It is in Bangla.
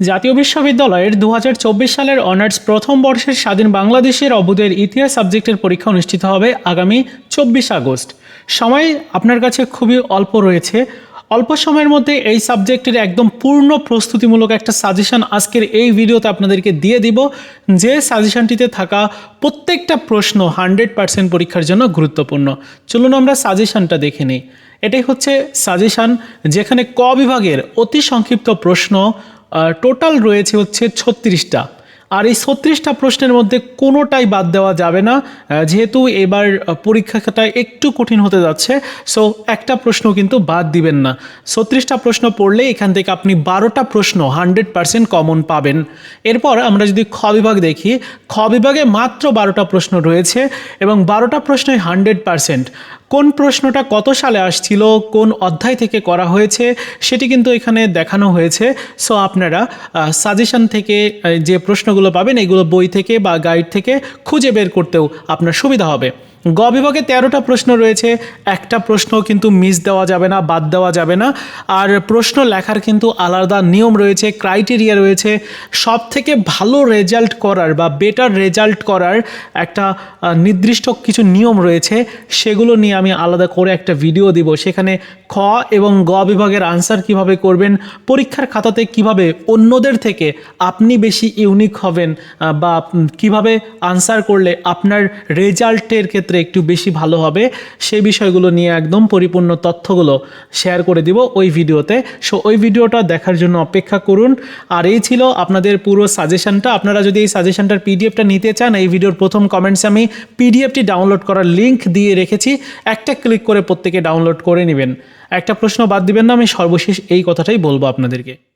জাতীয় বিশ্ববিদ্যালয়ের দু হাজার চব্বিশ সালের অনার্স প্রথম বর্ষের স্বাধীন বাংলাদেশের অবুদের ইতিহাস সাবজেক্টের পরীক্ষা অনুষ্ঠিত হবে আগামী চব্বিশ আগস্ট। সময় আপনার কাছে খুবই অল্প রয়েছে। অল্প সময়ের মধ্যে এই সাবজেক্টের একদম পূর্ণ প্রস্তুতিমূলক একটা সাজেশন আজকের এই ভিডিওতে আপনাদেরকে দিয়ে দিব। যে সাজেশনটিতে থাকা প্রত্যেকটা প্রশ্ন হান্ড্রেড পার্সেন্ট পরীক্ষার জন্য গুরুত্বপূর্ণ। চলুন আমরা সাজেশনটা দেখে নিই। এটাই হচ্ছে সাজেশান যেখানে ক বিভাগের অতি সংক্ষিপ্ত প্রশ্ন টোটাল রয়েছে হচ্ছে ছত্রিশটা। আর এই ছত্রিশটা প্রশ্নের মধ্যে কোনোটাই বাদ দেওয়া যাবে না যেহেতু এবার পরীক্ষাটা একটু কঠিন হতে যাচ্ছে সো একটা প্রশ্ন কিন্তু বাদ দিবেন না। ছত্রিশটা প্রশ্ন পড়লে এখান থেকে আপনি বারোটা প্রশ্ন হান্ড্রেড পার্সেন্ট কমন পাবেন। এরপর আমরা যদি খ বিভাগ দেখি, খ বিভাগে মাত্র বারোটা প্রশ্ন রয়েছে এবং বারোটা প্রশ্নই হান্ড্রেড পার্সেন্ট। কোন প্রশ্নটা কত সালে আসছিল, কোন অধ্যায় থেকে করা হয়েছে, সেটি কিন্তু এখানে দেখানো হয়েছে। সো আপনারা সাজেশন থেকে যে প্রশ্নগুলো পাবেন, এগুলো বই থেকে বা গাইড থেকে খুঁজে বের করতেও আপনার সুবিধা হবে। গ বিভাগে তেরোটা প্রশ্ন রয়েছে। একটা প্রশ্ন কিন্তু মিস দেওয়া যাবে না, বাদ দেওয়া যাবে না। আর প্রশ্ন লেখার কিন্তু আলাদা নিয়ম রয়েছে ক্রাইটেরিয়া রয়েছে। সব থেকে ভালো রেজাল্ট করার বা বেটার রেজাল্ট করার একটা নির্দিষ্ট কিছু নিয়ম রয়েছে। সেগুলো নিয়ে আমি আলাদা করে একটা ভিডিও দিব। সেখানে খ এবং গ বিভাগের আনসার কীভাবে করবেন, পরীক্ষার খাতাতে কীভাবে অন্যদের থেকে আপনি বেশি ইউনিক হবেন বা কীভাবে আনসার করলে আপনার রেজাল্টের ক্ষেত্রে একটু বেশি ভালো হবে, সেই বিষয়গুলো নিয়ে একদম পরিপূর্ণ তথ্যগুলো শেয়ার করে দিব ওই ভিডিওতে। সো ওই ভিডিওটা দেখার জন্য অপেক্ষা করুন। আর এই ছিল আপনাদের পুরো সাজেশনটা আপনারা যদি এই সাজেশনটার পিডিএফটা নিতে চান, এই ভিডিওর প্রথম কমেন্টসে আমি পিডিএফটি ডাউনলোড করার লিঙ্ক দিয়ে রেখেছি। একটা ক্লিক করে প্রত্যেকে ডাউনলোড করে নেবেন। একটা প্রশ্ন বাদ দিবেন না, আমি সর্বশেষ এই কথাটাই বলব আপনাদেরকে।